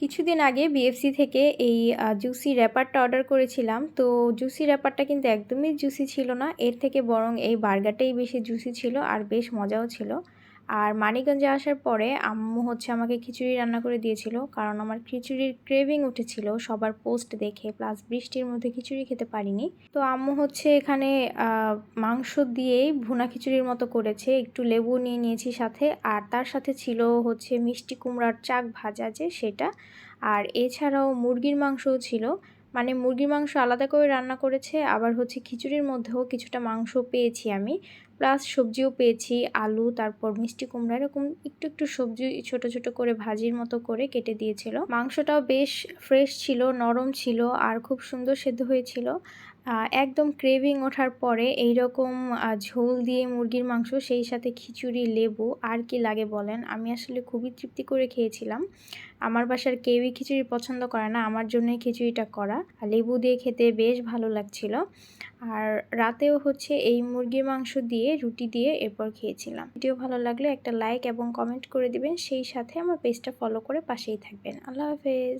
কিছুদিন আগে বিএফসি থেকে এই জুসি র্যাপারটা অর্ডার করেছিলাম। তো জুসি র্যাপারটা কিন্তু একদমই জুসি ছিল না। এর থেকে বরং এই বার্গারটাই বেশি জুসি ছিল আর বেশ মজাও ছিল। আর মানিকগঞ্জে আসার পরে আম্মু হচ্ছে আমাকে খিচুড়ি রান্না করে দিয়েছিল, কারণ আমার খিচুড়ির ক্রেভিং উঠেছিল, সবার পোস্ট দেখে প্লাস বৃষ্টির মধ্যে খিচুড়ি খেতে পারিনি। তো আম্মু হচ্ছে এখানে মাংস দিয়েই ভুনা খিচুড়ির মতো করেছে, একটু লেবু নিয়ে নিয়েছি সাথে, আর তার সাথে ছিল হচ্ছে মিষ্টি কুমড়ার চাক ভাজা যে সেটা, আর এছাড়াও মুরগির মাংসও ছিল। মানে মুরগির মাংস আলাদা করে রান্না করেছে, আবার হচ্ছে খিচুড়ির মধ্যেও কিছুটা মাংস পেয়েছি আমি। প্লাস সবজিও পেয়েছি, আলু, তারপর মিষ্টি কুমড়া, এরকম একটু একটু সবজি ছোট ছোট করে ভাজির মতো করে কেটে দিয়েছিল। মাংসটাও বেশ ফ্রেশ ছিল, নরম ছিল আর খুব সুন্দর সেদ্ধ হয়েছিল। একদম ক্রেভিং ওঠার পরে এই রকম ঝোল দিয়ে মুরগির মাংস, সেই সাথে খিচুড়ি, লেবু, আর কি লাগে বলেন, আমি আসলে খুবই তৃপ্তি করে খেয়েছিলাম। আমার বাসার কেউই খিচুড়ি পছন্দ করে না, আমার জন্যই খিচুড়িটা করা। আর লেবু দিয়ে খেতে বেশ ভালো লাগছিল। আর রাতেও হচ্ছে এই মুরগির মাংস দিয়ে রুটি দিয়ে এরপর খেয়েছিলাম। ভিডিও ভালো লাগলে একটা লাইক এবং কমেন্ট করে দিবেন। সেই সাথে আমার পেজটা ফলো করে পাশেই থাকবেন। আল্লাহ হাফেজ।